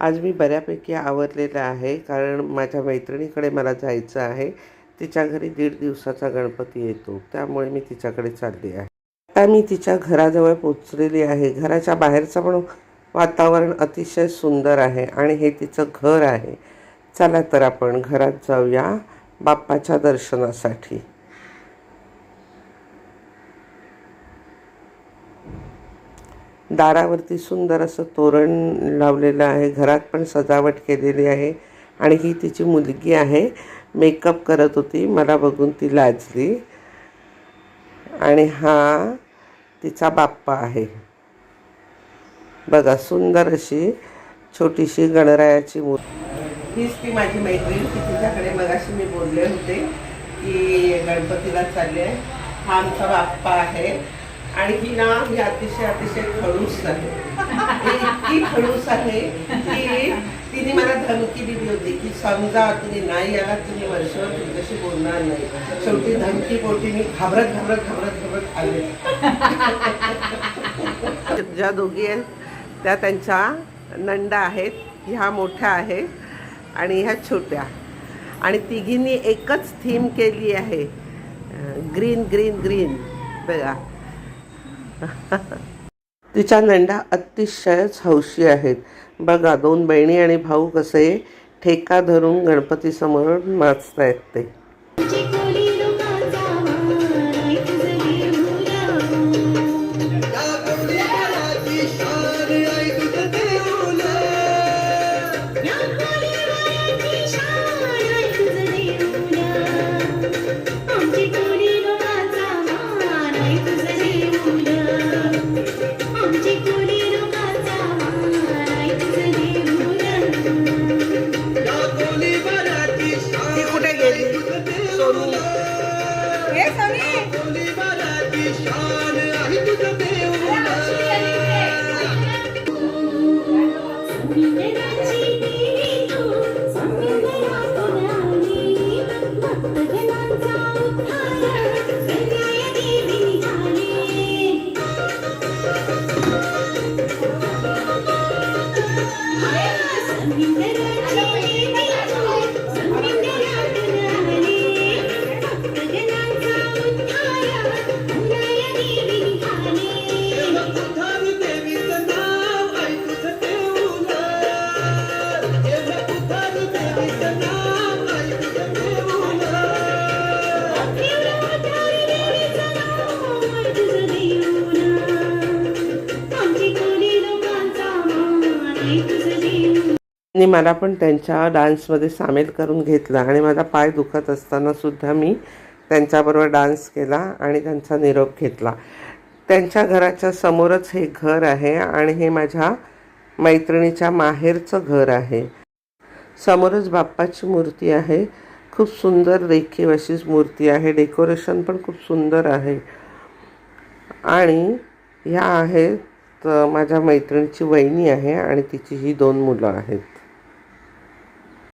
आज मी बऱ्यापैकी आवरलेलं आहे कारण माझ्या मैत्रिणीकडे मला जायचं आहे. तिच्या घरी दीड दिवसाचा गणपती येतो त्यामुळे मी तिच्याकडे चालली आहे. आता मी तिच्या घराजवळ पोचलेली आहे. घराच्या बाहेरचं पण वातावरण अतिशय सुंदर आहे आणि हे तिचं घर आहे. चला तर आपण घरात जाऊया बाप्पाच्या दर्शनासाठी. दारावरती सुंदर असं तोरण लावलेलं आहे. घरात पण सजावट केलेली आहे. आणि ही तिची मुलगी आहे. मेकअप करत होती. मला बघून ती लाजली. आणि हा तिचा बाप्पा आहे. बघा सुंदर अशी छोटीशी गणरायाची मूर्ती. हीच ती माझी मैत्रीण. की तिच्याकडे मगाशी मी बोलले होते की गणपतीला चालले. हा आमचा बाप्पा आहे. आणि ही ना ही अतिशय अतिशय खडूस आहे. इतकी खडूस आहे की तिने मला धमकी दिली होती की समजा तुम्ही नाही आला तुम्ही वर्षभर तुमच्याशी बोलणार नाही. शेवटी धमकी पोटी मी घाबरत घाबरत घाबरत घाबरत आले. ज्या दोघी आहेत त्या त्यांच्या नंडा आहेत ह्या मोठ्या आहेत आणि ह्या छोट्या. आणि तिघींनी एकच थीम केली आहे ग्रीन ग्रीन ग्रीन. बघा. तिच्या नंडा अतिशयच हौशी आहेत बघा दोन बहिणी आणि भाऊ कसे ठेका धरून गणपतीसमोर नाचतायत ते Thank you. Samir. आणि मला पण त्यांच्या डान्समध्ये सामील करून घेतलं आणि माझा पाय दुखत असतानासुद्धा मी त्यांच्याबरोबर डान्स केला आणि त्यांचा निरोप घेतला. त्यांच्या घराच्या समोरच हे घर आहे आणि हे माझ्या मैत्रिणीच्या माहेरचं घर आहे. समोरच बाप्पाची मूर्ती आहे. खूप सुंदर रेखीव अशीच मूर्ती आहे. डेकोरेशन पण खूप सुंदर आहे. आणि ह्या आहेत माझ्या मैत्रिणीची वहिनी आहे आणि तिची ही दोन मुलं आहेत.